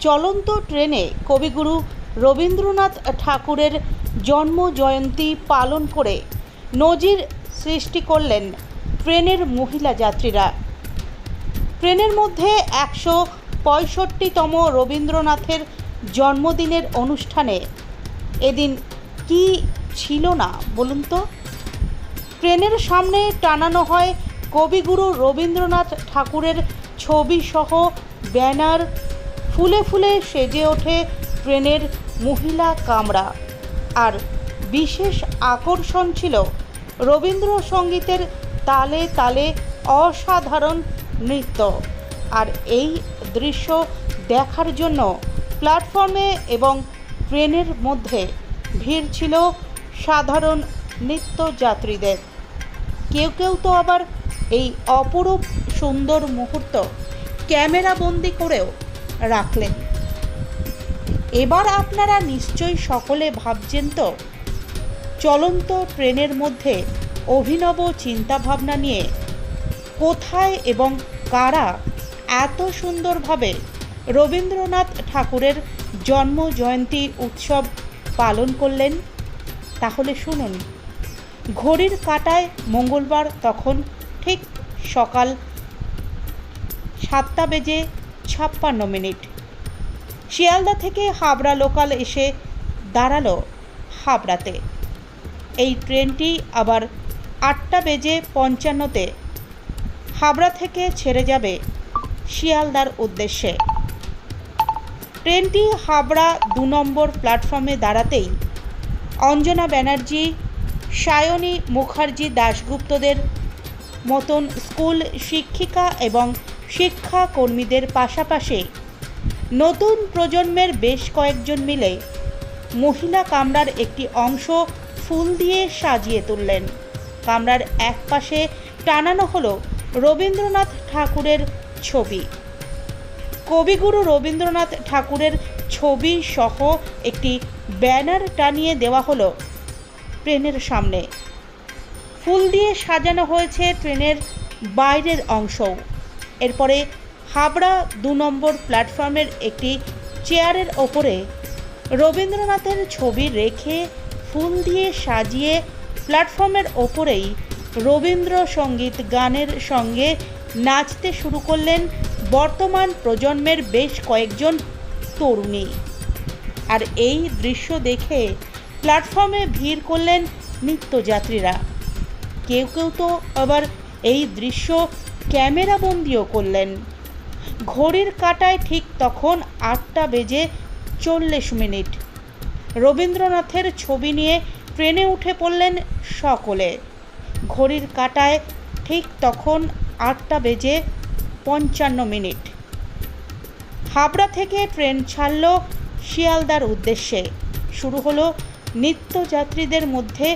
চলন্ত ট্রেনে কবিগুরু রবীন্দ্রনাথ ঠাকুরের জন্ম জয়ন্তী পালন করে নজির সৃষ্টি করলেন ট্রেনের মহিলা যাত্রীরা। ট্রেনের মধ্যে একশো পঁয়ষট্টিতম রবীন্দ্রনাথের জন্মদিনের অনুষ্ঠানে এদিন কি ছিল না বলুন তো? ট্রেনের সামনে টানানো হয় কবিগুরু রবীন্দ্রনাথ ঠাকুরের ছবি সহ ব্যানার ফুলে ফুলে সেজে ওঠে ট্রেনের মহিলা কামরা। আর বিশেষ আকর্ষণ ছিল রবীন্দ্রসঙ্গীতের তালে তালে অসাধারণ নৃত্য। আর এই দৃশ্য দেখার জন্য প্ল্যাটফর্মে এবং ট্রেনের মধ্যে ভিড় ছিল সাধারণ নিত্যযাত্রীদের। কেউ কেউ তো আবার এই অপরূপ সুন্দর মুহূর্ত ক্যামেরা বন্দি করেও রাখলেন এবার আপনারা নিশ্চয়ই সকলে ভাবছেন তো, চলন্ত ট্রেনের মধ্যে অভিনব চিন্তাভাবনা নিয়ে কোথায় এবং কারা এত সুন্দরভাবে রবীন্দ্রনাথ ঠাকুরের জন্ম জয়ন্তী উৎসব পালন করলেন? তাহলে শুনুন, ঘড়ির কাটায় মঙ্গলবার তখন ঠিক সকাল সাতটা বেজে ছাপ্পান্ন মিনিট। শিয়ালদা থেকে হাবড়া লোকাল এসে দাঁড়াল হাবড়াতে। এই ট্রেনটি আবার আটটা বেজে পঞ্চান্নতে হাবড়া থেকে ছেড়ে যাবে শিয়ালদার উদ্দেশ্যে। ট্রেনটি হাবড়া দু নম্বর প্ল্যাটফর্মে দাঁড়াতেই অঞ্জনা ব্যানার্জি, সায়নী মুখার্জি দাশগুপ্তদের মতন স্কুল শিক্ষিকা এবং শিক্ষাকর্মীদের পাশাপাশি নতুন প্রজন্মের বেশ কয়েকজন মিলে মহিলা কামরার একটি অংশ ফুল দিয়ে সাজিয়ে তুললেন। কামরার এক পাশে টানানো হলো রবীন্দ্রনাথ ঠাকুরের ছবি। কবিগুরু রবীন্দ্রনাথ ঠাকুরের ছবি সহ একটি ব্যানার টানিয়ে দেওয়া হলো ট্রেনের সামনে। ফুল দিয়ে সাজানো হয়েছে ট্রেনের বাইরের অংশও। এরপরে হাবড়া দু নম্বর প্ল্যাটফর্মের একটি চেয়ারের ওপরে রবীন্দ্রনাথের ছবি রেখে ফুল দিয়ে সাজিয়ে প্ল্যাটফর্মের ওপরেই রবীন্দ্রসঙ্গীত গানের সঙ্গে নাচতে শুরু করলেন বর্তমান প্রজন্মের বেশ কয়েকজন তরুণী। আর এই দৃশ্য দেখে প্ল্যাটফর্মে ভিড় করলেন নিত্যযাত্রীরা। কেউ কেউ তো আবার এই দৃশ্য ক্যামেরাবন্দিও করলেন। ঘড়ির কাটায় ঠিক তখন আটটা বেজে চল্লিশ মিনিট। রবীন্দ্রনাথের ছবি নিয়ে ট্রেনে উঠে পড়লেন সকলে। ঘড়ির কাটায় ঠিক তখন আটটা বেজে পঞ্চান্ন মিনিট। হাবড়া থেকে ট্রেন ছাড়ল শিয়ালদার উদ্দেশ্যে। শুরু হলো নিত্যযাত্রীদের মধ্যে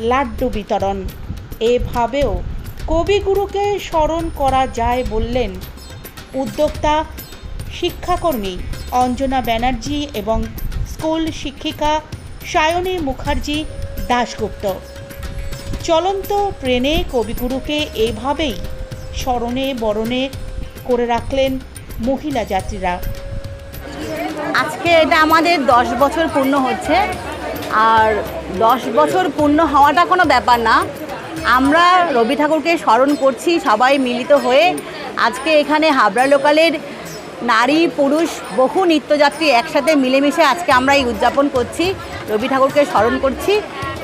লাড্ডু বিতরণ। এভাবেও কবিগুরুকে স্মরণ করা যায় বললেন উদ্যোক্তা, শিক্ষাকর্মী অঞ্জনা ব্যানার্জি এবং স্কুল শিক্ষিকা সায়নী মুখার্জি দাশগুপ্ত। চলন্ত ট্রেনে কবিগুরুকে এভাবেই স্মরণে, বরণে করে রাখলেন মহিলা যাত্রীরা। আজকে এটা আমাদের দশ বছর পূর্ণ হচ্ছে। আর দশ বছর পূর্ণ হওয়াটা কোনো ব্যাপার না। আমরা রবি ঠাকুরকে স্মরণ করছি সবাই মিলিত হয়ে। আজকে এখানে হাবড়া লোকালের নারী পুরুষ বহু নিত্যযাত্রী একসাথে মিলেমিশে আজকে আমরা এই উদযাপন করছি। রবি ঠাকুরকে স্মরণ করছি।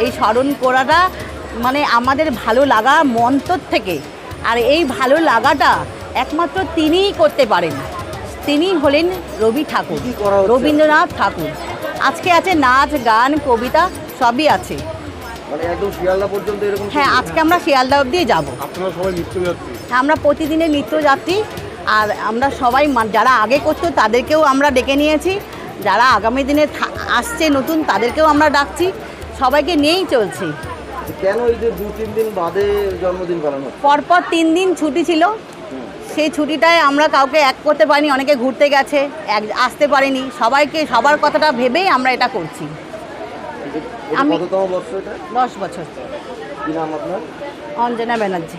এই স্মরণ করাটা মানে আমাদের ভালো লাগা মন্তর থেকে। আর এই ভালো লাগাটা একমাত্র তিনিই করতে পারেন। তিনি হলেন রবি ঠাকুর? রবীন্দ্রনাথ ঠাকুর। আজকে আছে নাচ গান কবিতা সবই আছে। মানে একদম শিয়ালদা পর্যন্ত এরকম হ্যাঁ আজকে আমরা শিয়ালদা অবধি যাব। আপনারা সবাই নিত্যযাত্রী? আমরা প্রতিদিনের নিত্যযাত্রী। আর আমরা সবাই যারা আগে করতো তাদেরকেও আমরা ডেকে নিয়েছি। যারা আগামী দিনে আসছে নতুন তাদেরকেও আমরা ডাকছি। সবাইকে নিয়েই চলছি। কেন এই যে দু তিন দিন বাদে জন্মদিন পালন পরপর তিন দিন ছুটি ছিল। সেই ছুটিটায় আমরা কাউকে এক করতে পারিনি অনেকে ঘুরতে গেছে এক আসতে পারিনি। সবাইকে সবার কথাটা ভেবেই আমরা এটা করছি। আমি- দশ বছর। কি নাম আপনার? অঞ্জনা ব্যানার্জি।